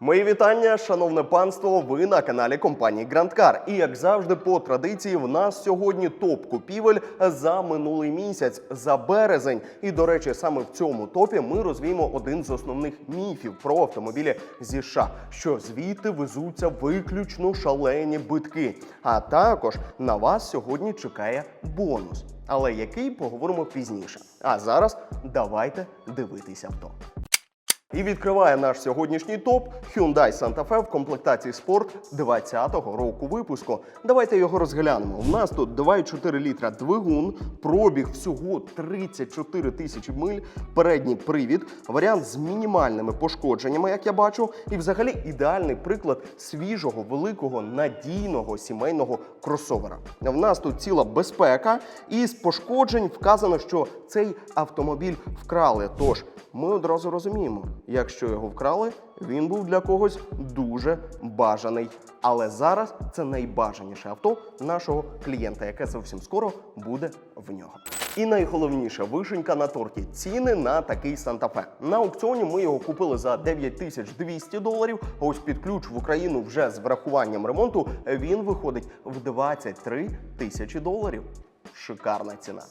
Мої вітання, шановне панство. Ви на каналі компанії Car. І як завжди, по традиції, в нас сьогодні топ купівель за минулий місяць, за березень. І до речі, саме в цьому топі ми розвіємо один з основних міфів про автомобілі зі США, що звідти везуться виключно шалені битки. А також на вас сьогодні чекає бонус. Але який поговоримо пізніше. А зараз давайте дивитися авто. І відкриває наш сьогоднішній топ Hyundai Santa Fe в комплектації Sport 20-го року випуску. Давайте його розглянемо. У нас тут 2,4 літра двигун, пробіг всього 34 тисячі миль, передній привід, варіант з мінімальними пошкодженнями, як я бачу, і взагалі ідеальний приклад свіжого, великого, надійного сімейного кросовера. В нас тут ціла безпека, і з пошкоджень вказано, що цей автомобіль вкрали. Тож ми одразу розуміємо, якщо його вкрали, він був для когось дуже бажаний. Але зараз це найбажаніше авто нашого клієнта, яке зовсім скоро буде в нього. І найголовніше вишенька на торті ціни на такий Санта-Фе. На аукціоні ми його купили за 9200 доларів. Ось під ключ в Україну вже з врахуванням ремонту він виходить в 23 тисячі доларів. Шикарна ціна.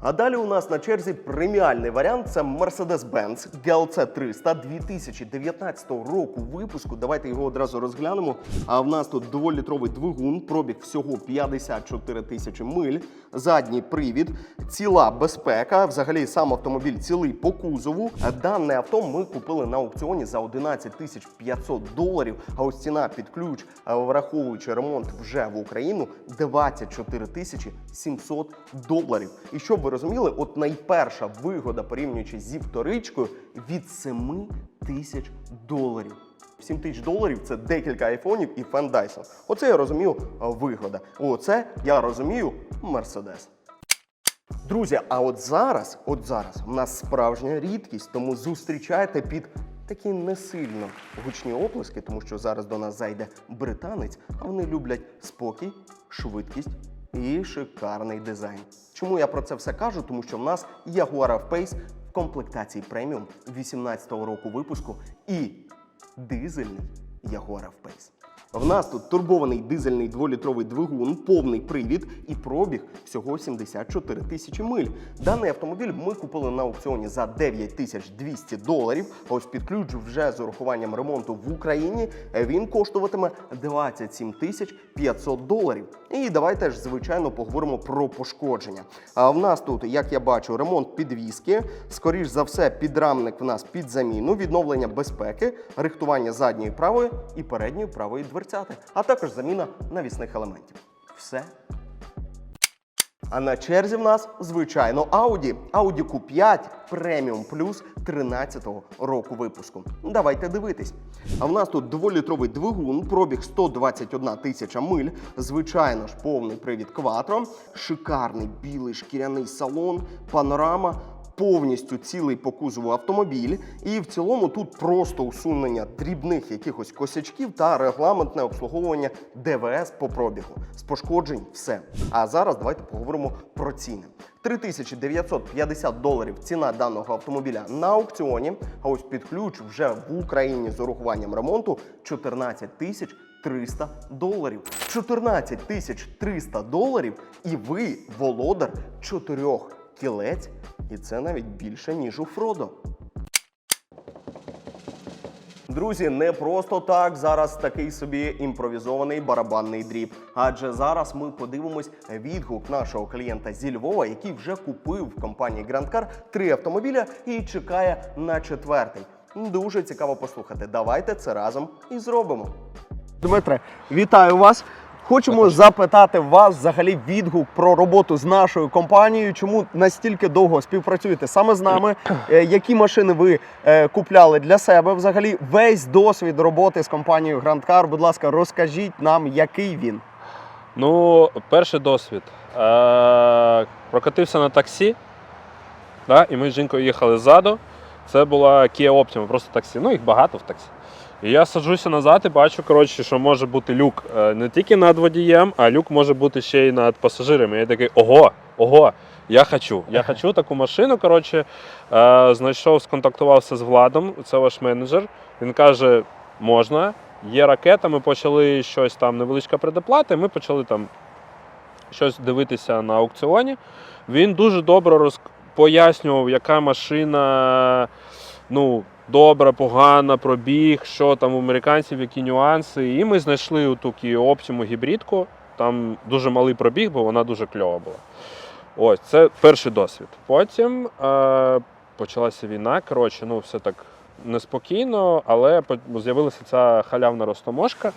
А далі у нас на черзі преміальний варіант це Mercedes-Benz GLC 300 2019 року випуску. Давайте його одразу розглянемо. А в нас тут дволітровий двигун, пробіг всього 54 тисячі миль, задній привід, ціла безпека. Взагалі сам автомобіль цілий по кузову. Дане авто ми купили на аукціоні за 11 тисяч 500 доларів. А ось ціна під ключ, е, враховуючи ремонт вже в Україну, 24 тисячі 700 доларів. І щоб ви розуміли, от найперша вигода, порівнюючи зі вторичкою, від 7 тисяч доларів. 7 тисяч доларів це декілька айфонів і фен Dyson. Оце я розумію вигода. Оце я розумію Мерседес. Друзі, а от зараз, от зараз, у нас справжня рідкість, тому зустрічайте під такі не сильно гучні оплески, тому що зараз до нас зайде британець, а вони люблять спокій, швидкість і шикарний дизайн. Чому я про це все кажу? Тому що в нас Jaguar F-Pace в комплектації преміум 18-го року випуску і дизельний Jaguar F-Pace. В нас тут турбований дизельний дволітровий двигун, повний привід і пробіг всього 74 тисячі миль. Даний автомобіль ми купили на аукціоні за 9200 доларів. Ось під ключ вже з урахуванням ремонту в Україні він коштуватиме 27 тисяч 500 доларів. І давайте ж звичайно поговоримо про пошкодження. А в нас тут, як я бачу, ремонт підвіски, скоріш за все, підрамник в нас під заміну, відновлення безпеки, рихтування задньої правої і передньої правої дверцяти, а також заміна навісних елементів. Все. А на черзі в нас, звичайно, Audi. Audi Q5 Premium Plus 13-го року випуску. Давайте дивитись. А в нас тут дволітровий двигун, пробіг 121 тисяча миль. Звичайно ж, повний привід Quattro, шикарний білий шкіряний салон, панорама. Повністю цілий по кузову автомобіль, і в цілому тут просто усунення дрібних якихось косячків та регламентне обслуговування ДВС по пробігу. З пошкоджень все. А зараз давайте поговоримо про ціни. 3950 доларів ціна даного автомобіля на аукціоні. А ось під ключ вже в Україні з урахуванням ремонту 14 тисяч 300 доларів. 14 тисяч 300 доларів, і ви володар чотирьох кілець, і це навіть більше, ніж у Фродо. Друзі, не просто так зараз такий собі імпровізований барабанний дріб. Адже зараз ми подивимось відгук нашого клієнта зі Львова, який вже купив в компанії Grand Car три автомобіля і чекає на четвертий. Дуже цікаво послухати. Давайте це разом і зробимо. Дмитре, вітаю вас. Хочемо запитати вас взагалі відгук про роботу з нашою компанією. Чому настільки довго співпрацюєте саме з нами? Е, Які машини ви е, купляли для себе? Взагалі, весь досвід роботи з компанією Grand Car, Будь ласка, розкажіть нам, який він. Ну, перший досвід. Е, прокатився на таксі, да, і ми з жінкою їхали ззаду. Це була Kia Optima, просто таксі. Ну, їх багато в таксі. І я саджуся назад і бачу, коротше, що може бути люк е, не тільки над водієм, а люк може бути ще й над пасажирами. Я такий, ого, ого, я хочу. Я хочу таку машину. Коротше, е, знайшов, сконтактувався з Владом, це ваш менеджер. Він каже: можна, є ракета, ми почали щось там невеличка предоплата, ми почали там щось дивитися на аукціоні. Він дуже добре роз... пояснював, яка машина ну, добра, погана, пробіг, що там у американців, які нюанси. І ми знайшли ту Kia гібридку. Там дуже малий пробіг, бо вона дуже кльова була. Ось, це перший досвід. Потім е, почалася війна. Коротше, ну все так неспокійно, але з'явилася ця халявна розтоможка.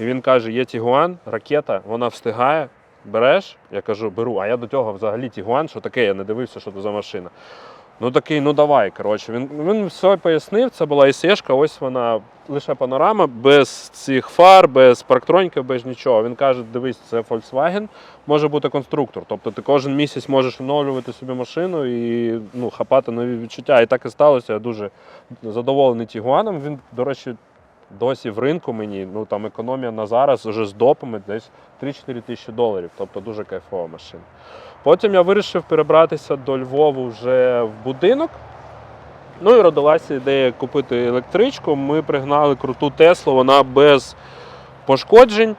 І він каже: є Тігуан, ракета, вона встигає. Береш? Я кажу, беру. А я до цього взагалі Тігуан, що таке, я не дивився, що це за машина. Ну такий, ну давай. Коротше, він, він все пояснив. Це була ІСЕшка, ось вона лише панорама, без цих фар, без парктроніків, без нічого. Він каже: дивись, це Volkswagen, може бути конструктор. Тобто ти кожен місяць можеш оновлювати собі машину і ну, хапати нові відчуття. І так і сталося. Я дуже задоволений Тігуаном. Він, до речі, досі в ринку мені, ну там економія на зараз вже з допами десь 3-4 тисячі доларів. Тобто дуже кайфова машина. Потім я вирішив перебратися до Львову вже в будинок. Ну і родилася ідея купити електричку. Ми пригнали круту Теслу, вона без пошкоджень.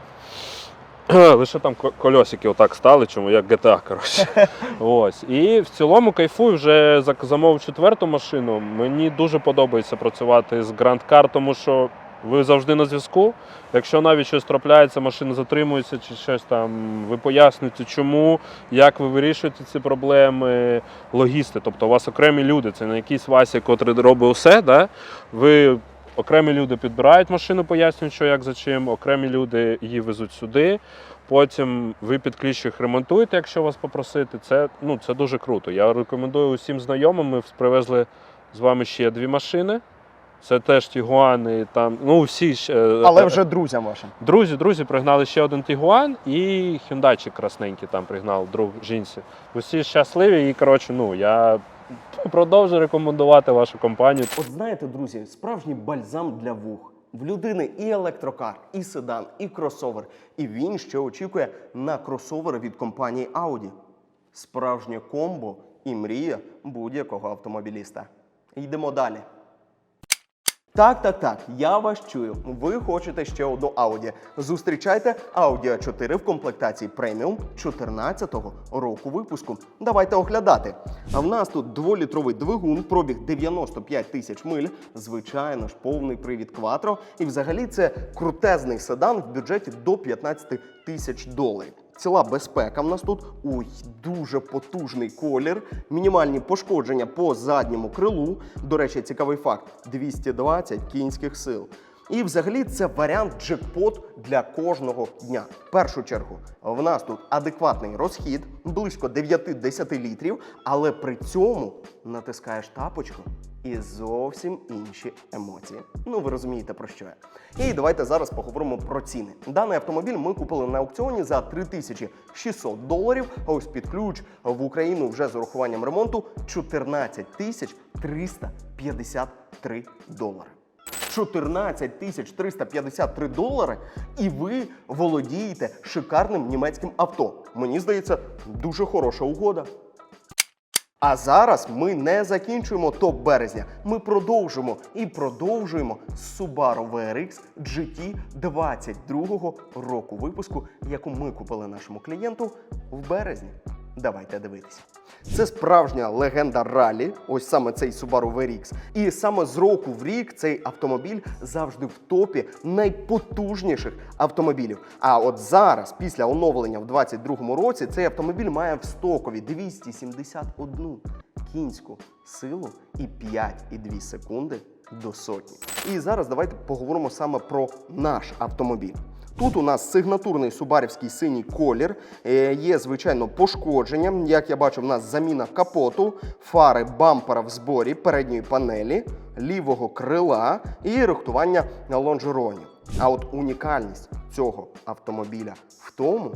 Лише там кольосики отак стали, чому як GTA, коротше. Ось. І в цілому кайфую вже замовив четверту машину. Мені дуже подобається працювати з Grand Car, тому що ви завжди на зв'язку. Якщо навіть щось трапляється, машина затримується чи щось там, ви пояснюєте, чому, як ви вирішуєте ці проблеми, логісти. Тобто у вас окремі люди, це не якийсь Вася, котрий робить усе. Да? Ви окремі люди підбирають машину, пояснюють, що як за чим, окремі люди її везуть сюди. Потім ви під їх ремонтуєте, якщо вас попросити. Це, ну, це дуже круто. Я рекомендую усім знайомим. Ми привезли з вами ще дві машини. Це теж Тігуани, там, ну всі ще. е, Але вже друзям вашим. Друзі, друзі, пригнали ще один Тігуан і хюндайчик красненький там пригнав друг жінці. Усі щасливі і коротше, ну я продовжую рекомендувати вашу компанію. От знаєте, друзі, справжній бальзам для вух. В людини і електрокар, і седан, і кросовер. І він ще очікує на кросовери від компанії Audi. Справжнє комбо і мрія будь-якого автомобіліста. Йдемо далі. Так, так, так, я вас чую. Ви хочете ще одну Audi. Зустрічайте Audi A4 в комплектації преміум 14-го року випуску. Давайте оглядати. А в нас тут дволітровий двигун, пробіг 95 тисяч миль, звичайно ж, повний привід Quattro. І взагалі це крутезний седан в бюджеті до 15 тисяч доларів. Ціла безпека в нас тут. Ой, дуже потужний колір. Мінімальні пошкодження по задньому крилу. До речі, цікавий факт: 220 кінських сил. І взагалі це варіант джекпот для кожного дня. В першу чергу, в нас тут адекватний розхід, близько 9-10 літрів, але при цьому натискаєш тапочку і зовсім інші емоції. Ну, ви розумієте про що я. І давайте зараз поговоримо про ціни. Даний автомобіль ми купили на аукціоні за 3600 доларів. А ось під ключ в Україну вже з урахуванням ремонту 14 тисяч 353 долари. 14 тисяч 353 долари, і ви володієте шикарним німецьким авто. Мені здається, дуже хороша угода. А зараз ми не закінчуємо топ березня. Ми продовжимо і продовжуємо з Subaru VRX GT 22-го року випуску, яку ми купили нашому клієнту в березні. Давайте дивитися. Це справжня легенда ралі, ось саме цей Subaru VRX. І саме з року в рік цей автомобіль завжди в топі найпотужніших автомобілів. А от зараз, після оновлення в 22-му році, цей автомобіль має в стокові 271 кінську силу і 5,2 секунди до сотні. І зараз давайте поговоримо саме про наш автомобіль. Тут у нас сигнатурний субарівський синій колір. Е, Є, звичайно, пошкодження. Як я бачу, в нас заміна капоту, фари бампера в зборі, передньої панелі, лівого крила і рихтування лонжеронів. А от унікальність цього автомобіля в тому,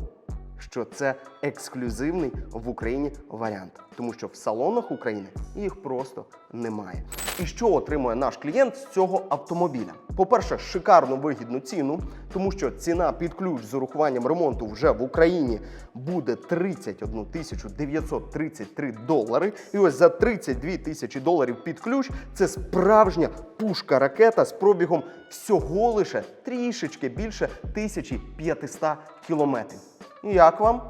що це ексклюзивний в Україні варіант, тому що в салонах України їх просто немає. І що отримує наш клієнт з цього автомобіля? По-перше, шикарну вигідну ціну, тому що ціна під ключ з урахуванням ремонту вже в Україні буде 31 тисячу 933 долари. І ось за 32 тисячі доларів під ключ це справжня пушка ракета з пробігом всього лише трішечки більше 1500 кілометрів. Як вам?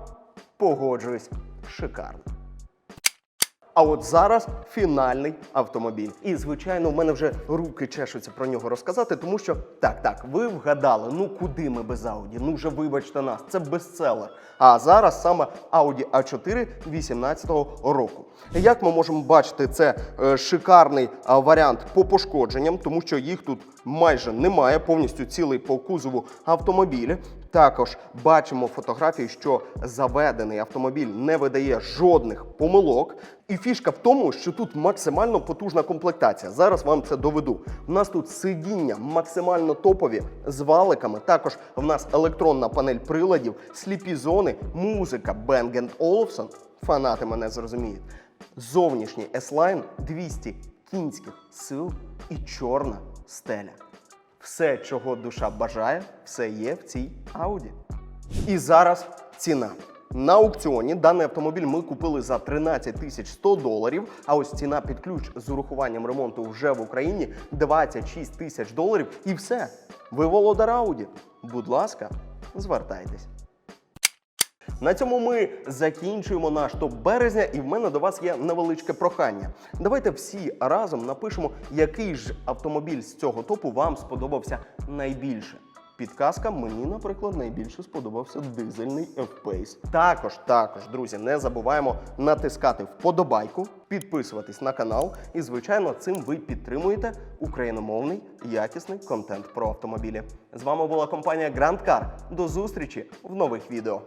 Погоджуюсь, шикарно. А от зараз фінальний автомобіль. І звичайно, в мене вже руки чешуться про нього розказати, тому що так, так, ви вгадали, ну куди ми без Audi? Ну вже вибачте нас, це бестселер. А зараз саме Audi A4 18-го року. Як ми можемо бачити, це е, шикарний а, варіант по пошкодженням, тому що їх тут майже немає, повністю цілий по кузову автомобілі. Також бачимо фотографії, що заведений автомобіль не видає жодних помилок. І фішка в тому, що тут максимально потужна комплектація. Зараз вам це доведу. У нас тут сидіння максимально топові з валиками. Також в нас електронна панель приладів, сліпі зони, музика Bang Olufsen. Фанати мене зрозуміють. Зовнішній S-Line 200 кінських сил і чорна стеля. Все, чого душа бажає, все є в цій Audi. І зараз ціна. На аукціоні даний автомобіль ми купили за 13 тисяч 100 доларів. А ось ціна під ключ з урахуванням ремонту вже в Україні 26 тисяч доларів. І все. Ви володар Audi. Будь ласка, звертайтесь. На цьому ми закінчуємо наш топ березня, і в мене до вас є невеличке прохання. Давайте всі разом напишемо, який ж автомобіль з цього топу вам сподобався найбільше. Підказка мені, наприклад, найбільше сподобався дизельний F-Pace. Також, також, друзі, не забуваємо натискати вподобайку, підписуватись на канал, і, звичайно, цим ви підтримуєте україномовний якісний контент про автомобілі. З вами була компанія Grand Car. До зустрічі в нових відео.